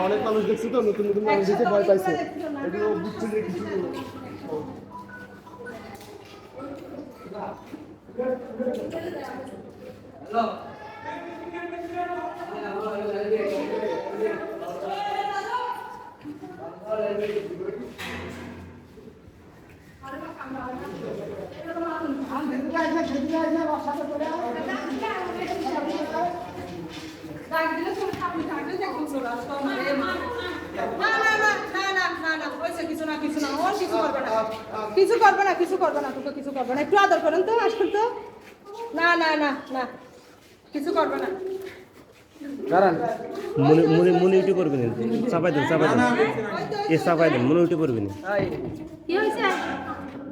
অনেক মানুষ দেখছি তো নতুন নতুন মানুষ দেখে ভয় পাইছে এগুলো বুঝছে যে কিছু না না না না না না না হয়েছে কিছু করবে না কিছু করবে না করবে তোকে কিছু করবে না একটু আদর করেন তো আসুন তো না না না না কিছু করবে না মনে মনে উঠে পড়বে না, চাপাই দেন চাপাই দেন। এ, চাপাই দেন, মনে উঠে পড়বে না। কি হয়েছে?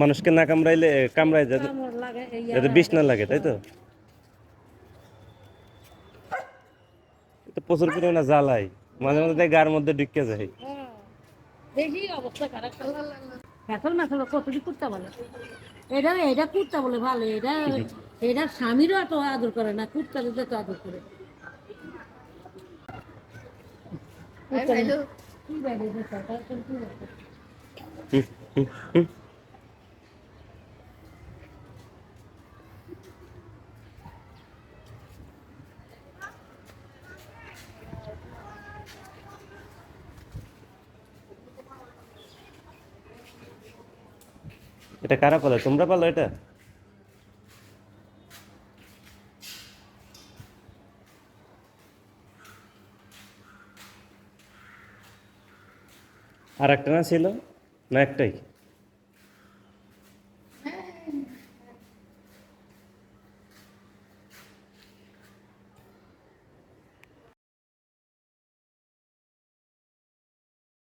মানুষকে না কামড়াইলে কামড়ায় যাতে যাতে বিষ না লাগে। তাই তো? এটা প্রচুর পরিমাণে জ্বালাই। মাঝে মাঝে গার মধ্যে ঢুকে যায়। দেখি অবস্থা খারাপ। ফেসল মেসল কতটি কুত্তা বলে? এটা এটা কুত্তা বলে ভালো এটা এটা স্বামীরও এত আদর করে না কুত্তার যত আদর করে। কি বাইরে এটা কারা পালো? তোমরা পালো এটা? আর একটা না ছিল? না একটাই?